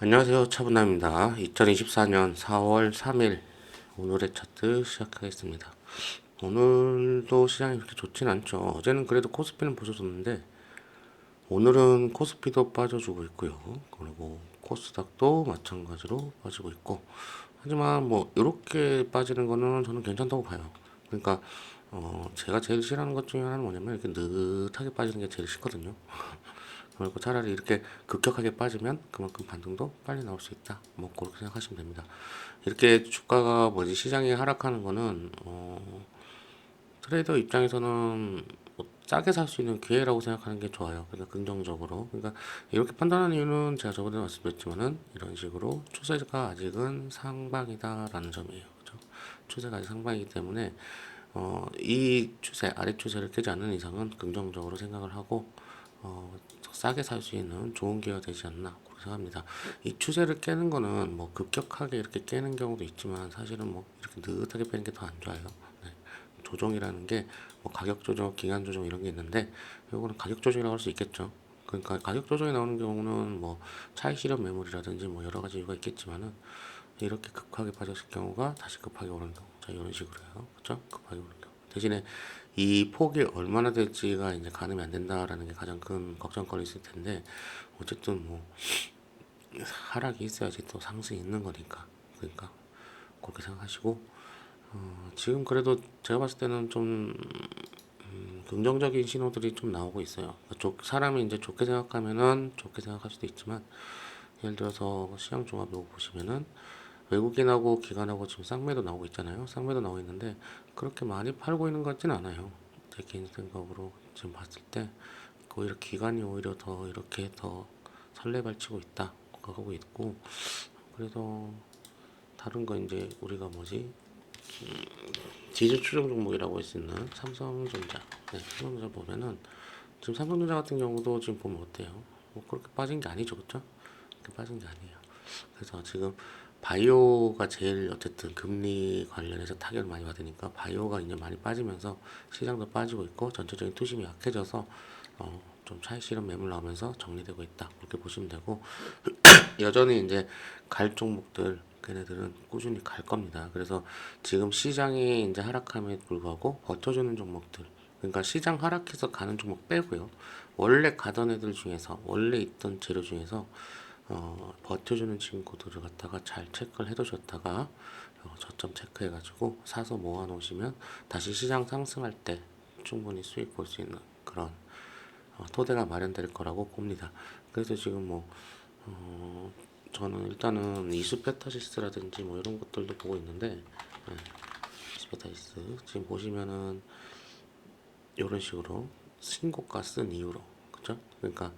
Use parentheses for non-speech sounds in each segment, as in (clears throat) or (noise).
안녕하세요. 차분남입니다. 2024년 4월 3일 오늘의 차트 시작하겠습니다. 오늘도 시장이 그렇게 좋진 않죠. 어제는 그래도 코스피는 보셔줬는데 오늘은 코스피도 빠져주고 있고요. 그리고 코스닥도 마찬가지로 빠지고 있고 하지만 뭐 이렇게 빠지는 거는 저는 괜찮다고 봐요. 그러니까 어 제가 제일 싫어하는 것 중에 하나는 뭐냐면 이렇게 느긋하게 빠지는 게 제일 싫거든요. 그리고 차라리 이렇게 급격하게 빠지면 그만큼 반등도 빨리 나올 수 있다. 뭐 그렇게 생각하시면 됩니다. 이렇게 주가가 뭐지 시장이 하락하는 거는 어, 트레이더 입장에서는 뭐 싸게 살 수 있는 기회라고 생각하는 게 좋아요. 그러니까 긍정적으로. 그러니까 이렇게 판단하는 이유는 제가 저번에 말씀드렸지만은 이런 식으로 추세가 아직은 상방이다라는 점이에요. 그죠? 추세가 아직 상방이기 때문에 어, 이 추세 아래 추세를 깨지 않는 이상은 긍정적으로 생각을 하고 어, 더 싸게 살 수 있는 좋은 기회가 되지 않나 생각합니다. 이 추세를 깨는 거는 뭐 급격하게 이렇게 깨는 경우도 있지만 사실은 뭐 이렇게 느긋하게 빼는 게 더 안 좋아요. 네. 조정이라는 게 뭐 가격 조정, 기간 조정 이런 게 있는데 요거는 가격 조정이라고 할 수 있겠죠. 그러니까 가격 조정이 나오는 경우는 뭐 차익 실현 매물이라든지 뭐 여러 가지 이유가 있겠지만은 이렇게 급하게 빠졌을 경우가 다시 급하게 오는 경우 자 이런 식으로요 그렇죠 급하게 오는 경우 대신에 이 폭이 얼마나 될지가 이제 가늠이 안 된다라는 게 가장 큰 걱정거리 있을 텐데 어쨌든 뭐 하락이 있어야지 또 상승이 있는 거니까 그러니까 그렇게 생각하시고 어, 지금 그래도 제가 봤을 때는 좀 음, 긍정적인 신호들이 좀 나오고 있어요. 조, 사람이 이제 좋게 생각하면은 좋게 생각할 수도 있지만 예를 들어서 시장 종합으로 보시면은 외국인하고 기관하고 지금 쌍매도 나오고 있잖아요. 쌍매도 나오고 있는데 그렇게 많이 팔고 있는 것 같진 않아요. 제 개인 생각으로 지금 봤을 때 오히려 기관이 오히려 더 이렇게 더 설레발치고 있다 하고 있고 그래서 다른 거 이제 우리가 뭐지 지지 추정 종목이라고 할 수 있는 삼성전자 네, 삼성전자 보면은 지금 삼성전자 같은 경우도 지금 보면 어때요? 뭐 그렇게 빠진 게 아니죠, 그렇죠? 그렇게 빠진 게 아니에요. 그래서 지금 바이오가 제일 어쨌든 금리 관련해서 타격을 많이 받으니까 바이오가 이제 많이 빠지면서 시장도 빠지고 있고 전체적인 투심이 약해져서 어, 좀 차익 실현 매물 나오면서 정리되고 있다 그렇게 보시면 되고 (clears throat) 여전히 이제 갈 종목들 걔네들은 꾸준히 갈 겁니다. 그래서 지금 시장이 이제 하락함에 불구하고 버텨주는 종목들 그러니까 시장 하락해서 가는 종목 빼고요. 원래 가던 애들 중에서 원래 있던 재료 중에서 어, 버텨주는 친구들을 갖다가 잘 체크를 해두셨다가 어, 저점 체크해가지고 사서 모아놓으시면 다시 시장 상승할 때 충분히 수익 볼 수 있는 그런 어, 토대가 마련될 거라고 봅니다. 그래서 지금 뭐 어, 저는 일단은 이수페타시스라든지 뭐 이런 것들도 보고 있는데 네, 이수페타시스 지금 보시면은 이런 식으로 신고가 쓴 이후로 그죠? 그러니까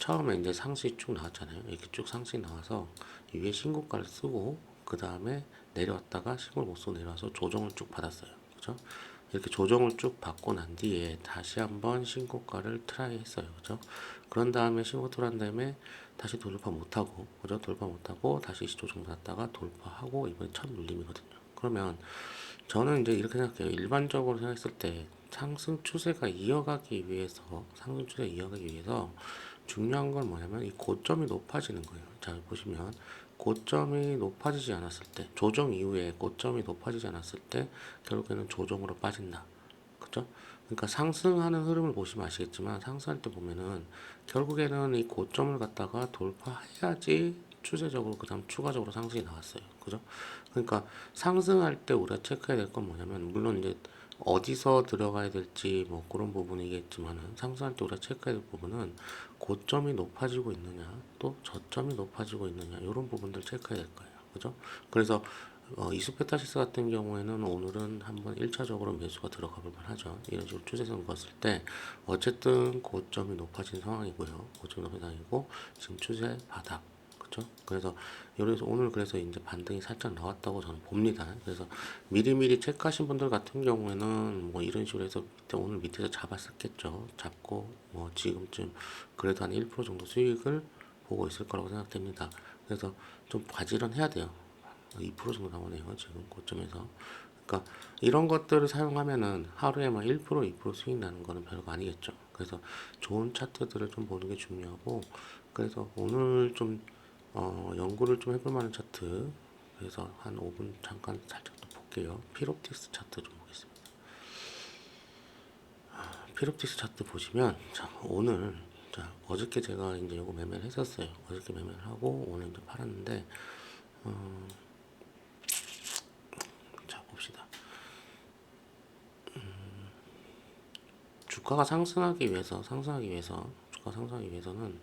처음에 이제 상수이 쭉 나왔잖아요. 이렇게 쭉 상수이 나와서 위에 신고가를 쓰고 그 다음에 내려왔다가 신고를 못 쓰고 내려와서 조정을 쭉 받았어요. 그죠? 이렇게 조정을 쭉 받고 난 뒤에 다시 한번 신고가를 트라이 했어요. 그죠? 그런 다음에 신고 트라이한 다음에 다시 돌파 못하고, 그죠? 돌파 못하고 다시 조정 받았다가 돌파하고 이번에 첫 눌림이거든요. 그러면 저는 이제 이렇게 생각해요. 일반적으로 생각했을 때 상승 추세가 이어가기 위해서 상승 추세 이어가기 위해서 중요한 건 뭐냐면 이 고점이 높아지는 거예요. 자 보시면 고점이 높아지지 않았을 때 조정 이후에 고점이 높아지지 않았을 때 결국에는 조정으로 빠진다. 그죠? 그러니까 상승하는 흐름을 보시면 아시겠지만 상승할 때 보면은 결국에는 이 고점을 갖다가 돌파해야지 추세적으로 그다음 추가적으로 상승이 나왔어요. 그죠? 그러니까 상승할 때 우리가 체크해야 될 건 뭐냐면 물론 이제 어디서 들어가야 될지 뭐 그런 부분이겠지만은 상승할 때 우리가 체크해야 될 부분은 고점이 높아지고 있느냐 또 저점이 높아지고 있느냐 이런 부분들 체크해야 될 거예요. 그죠? 그래서 어, 이수페타시스 같은 경우에는 오늘은 한번 1차적으로 매수가 들어가 볼 만 하죠. 이런 식으로 추세선 봤을 때 어쨌든 고점이 높아진 상황이고요. 고점이 높아진 상황이고 지금 추세 바닥 그렇죠? 그래서 여기서 오늘 그래서 이제 반등이 살짝 나왔다고 저는 봅니다. 그래서 미리미리 체크하신 분들 같은 경우에는 뭐 이런 식으로 해서 오늘 밑에서 잡았었겠죠. 잡고 뭐 지금쯤 그래도 한 1% 정도 수익을 보고 있을 거라고 생각됩니다. 그래서 좀 바지런해야 돼요. 2% 정도 나오네요. 지금 고점에서. 그러니까 이런 것들을 사용하면은 하루에 막 1% 2% 수익 나는 거는 별거 아니겠죠. 그래서 좋은 차트들을 좀 보는 게 중요하고 그래서 오늘 좀 어, 연구를 좀 해볼 만한 차트. 그래서 한 5분 잠깐 살짝 또 볼게요. 피롭틱스 차트 좀 보겠습니다. 아, 피롭틱스 차트 보시면 자 오늘 자 어저께 제가 이제 요거 매매를 했었어요. 어저께 매매를 하고 오늘 이제 팔았는데 어, 자 봅시다. 주가가 상승하기 위해서 상승하기 위해서 주가 상승하기 위해서는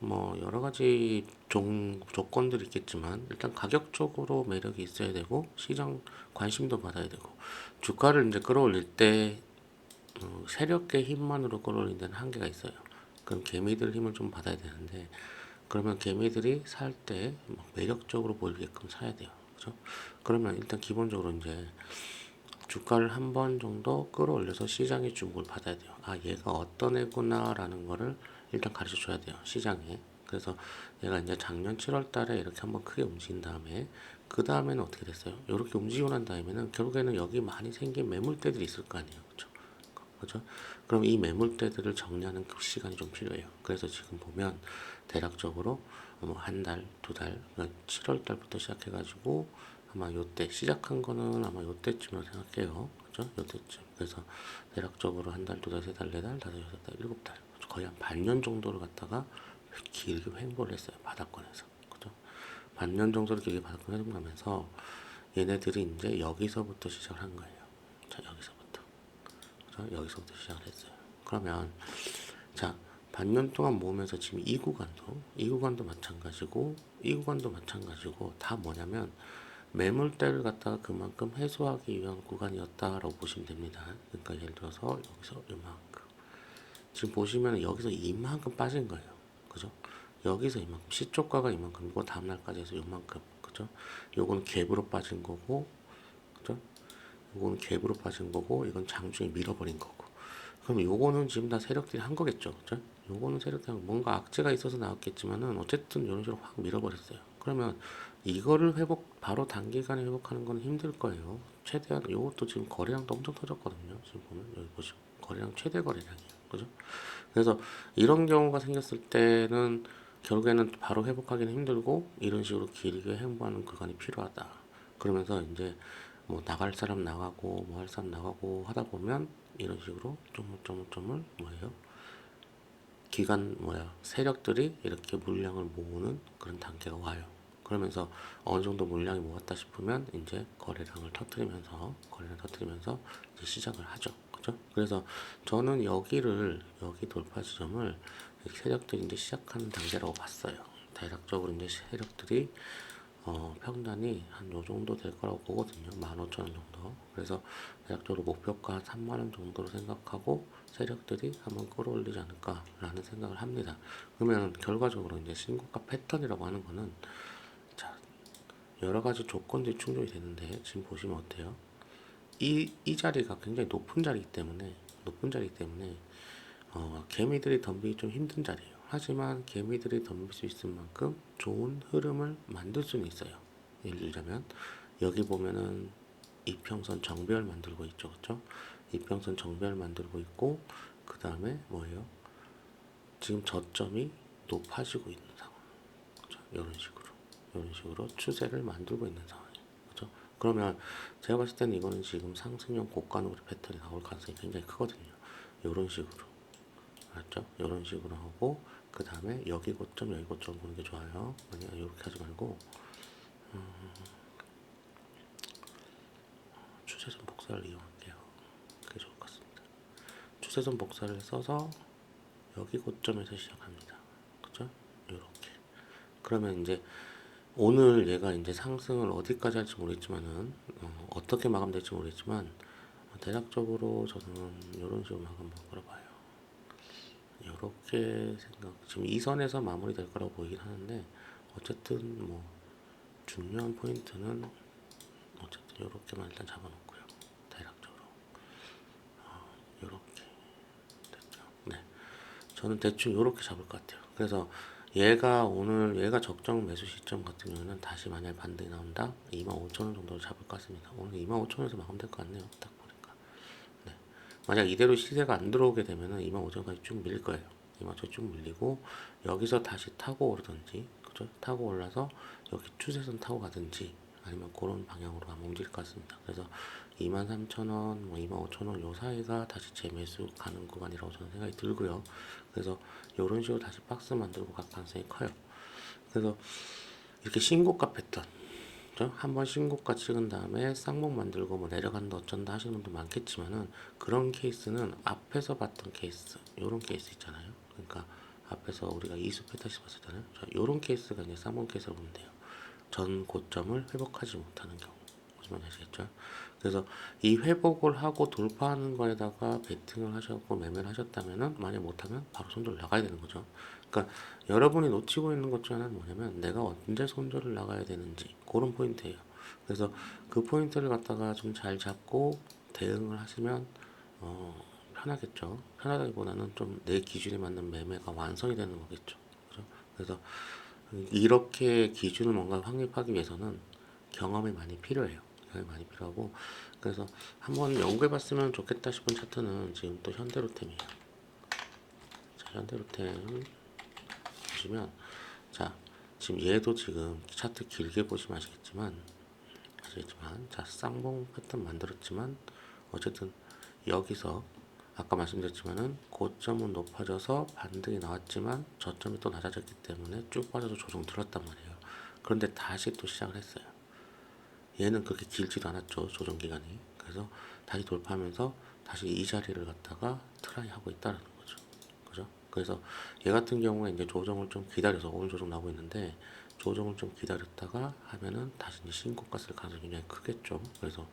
뭐 여러 가지 종, 조건들이 있겠지만 일단 가격적으로 매력이 있어야 되고 시장 관심도 받아야 되고 주가를 이제 끌어올릴 때 어, 세력의 힘만으로 끌어올린 데는 한계가 있어요. 그럼 개미들 힘을 좀 받아야 되는데 그러면 개미들이 살 때 매력적으로 보이게끔 사야 돼요. 그죠? 그러면 일단 기본적으로 이제 주가를 한 번 정도 끌어올려서 시장의 주목을 받아야 돼요. 아, 얘가 어떤 애구나라는 거를 일단 가르쳐 줘야 돼요. 시장에. 그래서 얘가 이제 작년 7월 달에 이렇게 한번 크게 움직인 다음에 그 다음에는 어떻게 됐어요? 이렇게 움직이고 난 다음에는 결국에는 여기 많이 생긴 매물대들이 있을 거 아니에요. 그렇죠? 그죠? 그럼 이 매물대들을 정리하는 그 시간이 좀 필요해요. 그래서 지금 보면 대략적으로 뭐 한 달, 두 달, 7월 달부터 시작해가지고 아마 요때 시작한 거는 아마 요때쯤이라고 생각해요. 그죠? 요때쯤. 그래서 대략적으로 한 달, 두 달, 세 달, 네 달, 다섯, 여섯 달, 일곱 달. 거의 한 반년 정도를 갖다가 길게 횡보를 했어요. 바닥권에서. 그죠? 반년 정도를 길게 바닥권 횡보하면서 얘네들이 이제 여기서부터 시작을 한 거예요. 자, 여기서부터. 그죠? 여기서부터 시작을 했어요. 그러면 자 반년 동안 모으면서 지금 이 구간도 이 구간도 마찬가지고 이 구간도 마찬가지고 다 뭐냐면 매물대를 갖다가 그만큼 해소하기 위한 구간이었다라고 보시면 됩니다. 그러니까 예를 들어서 여기서 이만큼 지금 보시면 여기서 이만큼 빠진 거예요. 그죠? 여기서 이만큼 시초가가 이만큼이고 다음 날까지 해서 이만큼 그죠? 요건 갭으로 빠진 거고 그죠? 요거는 갭으로 빠진 거고 이건 장중에 밀어버린 거고 그럼 요거는 지금 다 세력들이 한 거겠죠 그죠? 요거는 세력들이 뭔가 악재가 있어서 나왔겠지만은 어쨌든 이런 식으로 확 밀어버렸어요 그러면 이거를 회복 바로 단기간에 회복하는 건 힘들 거예요 최대한 요것도 지금 거래량도 엄청 터졌거든요 지금 보면 여기 보시면 거래량 최대 거래량이에요 그죠? 그래서 이런 경우가 생겼을 때는 결국에는 바로 회복하기는 힘들고 이런 식으로 길게 행보하는 구간이 필요하다. 그러면서 이제 뭐 나갈 사람 나가고 뭐 할 사람 나가고 하다 보면 이런 식으로 조물조물조물 뭐예요? 기간 뭐야 세력들이 이렇게 물량을 모으는 그런 단계가 와요. 그러면서 어느 정도 물량이 모았다 싶으면 이제 거래량을 터트리면서 거래량 터트리면서 시작을 하죠. 그죠? 그래서 저는 여기를 여기 돌파 지점을 세력들이 이제 시작하는 단계라고 봤어요. 대략적으로 이제 세력들이 어, 평단이 한 요 정도 될 거라고 보거든요. 15,000원 정도. 그래서 대략적으로 목표가 한 3만원 정도로 생각하고 세력들이 한번 끌어올리지 않을까라는 생각을 합니다. 그러면 결과적으로 이제 신고가 패턴이라고 하는 거는 자, 여러 가지 조건들이 충족이 되는데 지금 보시면 어때요? 이, 이 자리가 굉장히 높은 자리이기 때문에 높은 자리이기 때문에 어, 개미들이 덤비기 좀 힘든 자리예요. 하지만 개미들이 덤빌 수 있을 만큼 좋은 흐름을 만들 수는 있어요. 예를 들자면 여기 보면은 이평선 정배열 만들고 있죠, 그렇죠? 이평선 정배열 만들고 있고 그 다음에 뭐예요? 지금 저점이 높아지고 있는 상황, 그렇죠? 이런 식으로 이런 식으로 추세를 만들고 있는 상황이에요, 그러면 제가 봤을 때는 이거는 지금 상승형 고가누리 패턴이 나올 가능성이 굉장히 크거든요. 이런 식으로 알았죠? 이런 식으로 하고 그 다음에 여기 고점 여기 고점 보는 게 좋아요. 만약 이렇게 하지 말고 음, 추세선 복사를 이용할게요. 그게 좋을 것 같습니다. 추세선 복사를 써서 여기 고점에서 시작합니다. 그죠? 이렇게. 그러면 이제 오늘 얘가 이제 상승을 어디까지 할지 모르겠지만은 어, 어떻게 마감될지 모르겠지만 어, 대략적으로 저는 이런 식으로 마감 볼 거라 봐요. 이렇게 생각 지금 이 선에서 마무리될 거라고 보이긴 하는데 어쨌든 뭐 중요한 포인트는 어쨌든 이렇게만 일단 잡아놓고요. 대략적으로. 어, 이렇게 됐죠. 네. 저는 대충 이렇게 잡을 것 같아요. 그래서 얘가 오늘 얘가 적정 매수 시점 같은 경우는 다시 만약 반등이 나온다 25,000원 정도로 잡을 것 같습니다 오늘 25,000원에서 마감될 것 같네요 딱 보니까 네. 만약 이대로 시세가 안 들어오게 되면은 25,000원까지 쭉 밀릴 거예요. 25,000원 쭉 밀리고 여기서 다시 타고 오르든지 그죠? 타고 올라서 여기 추세선 타고 가든지 아니면 그런 방향으로 한번 움직일 것 같습니다. 그래서 23,000원, 뭐 25,000원 요 사이가 다시 재매수 가는 구간이라고 저는 생각이 들고요. 그래서 이런 식으로 다시 박스 만들고 갈 가능성이 커요. 그래서 이렇게 신고가 패턴? 한번 신고가 찍은 다음에 쌍목 만들고 뭐 내려간다 어쩐다 하시는 분도 많겠지만은 그런 케이스는 앞에서 봤던 케이스 요런 케이스 있잖아요 그러니까 앞에서 우리가 이수 페타시 봤었잖아요 자, 요런 케이스가 이제 쌍목 케이스로 보면 돼요 전 고점을 회복하지 못하는 경우 말인지 아시겠죠? 그래서 이 회복을 하고 돌파하는 거에다가 베팅을 하셨고 매매를 하셨다면은 만약 못하면 바로 손절 나가야 되는 거죠. 그러니까 여러분이 놓치고 있는 것 중 하나는 뭐냐면 내가 언제 손절을 나가야 되는지 그런 포인트예요. 그래서 그 포인트를 갖다가 좀 잘 잡고 대응을 하시면 어, 편하겠죠. 편하다기보다는 좀 내 기준에 맞는 매매가 완성이 되는 거겠죠. 그죠? 그래서 이렇게 기준을 뭔가 확립하기 위해서는 경험이 많이 필요해요. 경험이 많이 필요하고 그래서 한번 연구해봤으면 좋겠다 싶은 차트는 지금 또 현대로템이에요. 자, 현대로템 보시면 자 지금 얘도 지금 차트 길게 보시면 아시겠지만 아시겠지만 자 쌍봉 패턴 만들었지만 어쨌든 여기서 아까 말씀드렸지만은 고점은 높아져서 반등이 나왔지만 저점이 또 낮아졌기 때문에 쭉 빠져서 조정 들었단 말이에요. 그런데 다시 또 시작을 했어요. 얘는 그렇게 길지도 않았죠 조정 기간이. 그래서 다시 돌파하면서 다시 이 자리를 갖다가 트라이 하고 있다는. 그래서 얘 같은 경우에 이제 조정을 좀 기다려서 오늘 조정 나오고 있는데 조정을 좀 기다렸다가 하면은 다시 이제 신고가 쓸 가능성이 굉장히 크겠죠. 그래서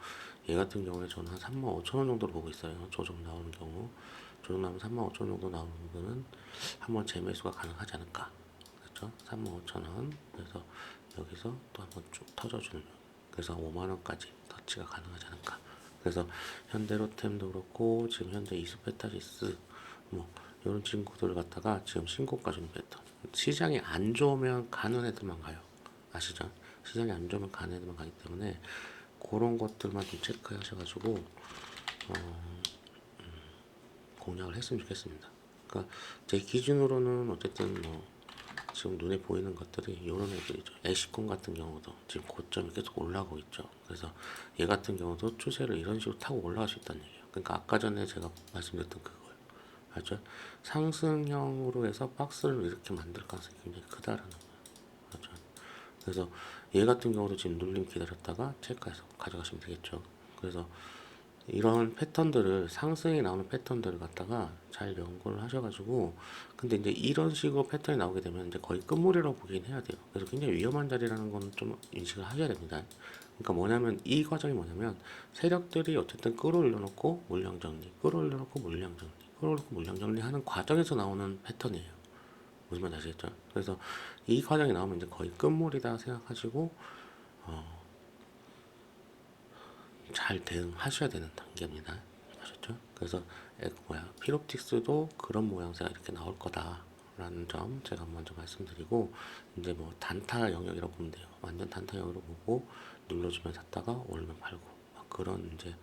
얘 같은 경우에 저는 한 3만 5천 원 정도로 보고 있어요. 조정 나오는 경우. 조정 나오면 3만 5천 원 정도 나오는 거는 한번 재매수가 가능하지 않을까. 그렇죠? 3만 5천 원. 그래서 여기서 또 한번 쭉 터져주는. 그래서 5만 원까지 터치가 가능하지 않을까. 그래서 현대로템도 그렇고 지금 현재 이수페타시스 뭐 이런 친구들 갖다가 지금 신고가 좀 패턴. 시장이 안 좋으면 가는 애들만 가요. 아시죠? 시장이 안 좋으면 가는 애들만 가기 때문에 그런 것들만 좀 체크하셔가지고 어, 음, 공략을 했으면 좋겠습니다. 그러니까 제 기준으로는 어쨌든 뭐 지금 눈에 보이는 것들이 이런 애들이죠. 에시콘 같은 경우도 지금 고점이 계속 올라가고 있죠. 그래서 얘 같은 경우도 추세를 이런 식으로 타고 올라갈 수 있다는 얘기예요. 그러니까 아까 전에 제가 말씀드렸던 그거예요. 알죠? 상승형으로 해서 박스를 이렇게 만들 가능성이 굉장히 크다라는 거예요. 알죠? 그래서 얘 같은 경우도 지금 눌림 기다렸다가 체크해서 가져가시면 되겠죠. 그래서 이런 패턴들을 상승이 나오는 패턴들을 갖다가 잘 연구를 하셔가지고 근데 이제 이런 식으로 패턴이 나오게 되면 이제 거의 끝물이라고 보긴 해야 돼요. 그래서 굉장히 위험한 자리라는 건 좀 인식을 하셔야 됩니다. 그러니까 뭐냐면 이 과정이 뭐냐면 세력들이 어쨌든 끌어올려놓고 물량 정리, 끌어올려놓고 물량 정리, 끌어올려놓고 물량 정리하는 과정에서 나오는 패턴이에요. 무슨 말인지 아시겠죠? 그래서 이 과정이 나오면 이제 거의 끝물이다 생각하시고 어, 잘 대응하셔야 되는 단계입니다. 아셨죠? 그래서 에, 뭐야 피롭틱스도 그런 모양새가 이렇게 나올 거다라는 점 제가 먼저 말씀드리고 이제 뭐 단타 영역이라고 보면 돼요. 완전 단타 영역으로 보고 눌러주면 샀다가 오르면 팔고 막 그런 이제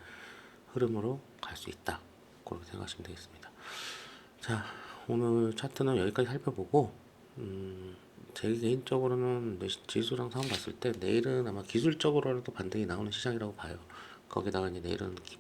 흐름으로 갈 수 있다. 그렇게 생각하시면 되겠습니다. 자 오늘 차트는 여기까지 살펴보고 음, 제 개인적으로는 지수랑 상황 봤을 때 내일은 아마 기술적으로라도 반등이 나오는 시장이라고 봐요. 거기다가 이제 내일은 기-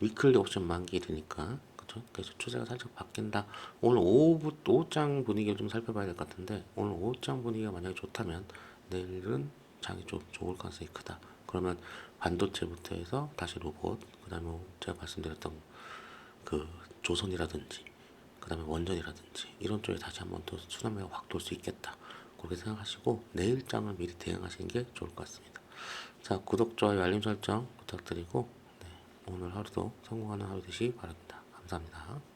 위클리 옵션 만기일이니까 그죠? 그래서 추세가 살짝 바뀐다. 오늘 오후 오후장 분위기를 좀 살펴봐야 될 것 같은데 오늘 오후장 분위기가 만약에 좋다면 내일은 장이 좀 좋을 가능성이 크다. 그러면 반도체부터 해서 다시 로봇, 그다음에 뭐 제가 말씀드렸던 그 조선이라든지 그 다음에 원전이라든지 이런 쪽에 다시 한번 또 수남매가 확 돌 수 있겠다. 그렇게 생각하시고 내일장을 미리 대응하시는 게 좋을 것 같습니다. 자 구독, 좋아요, 알림 설정 부탁드리고 네, 오늘 하루도 성공하는 하루 되시기 바랍니다. 감사합니다.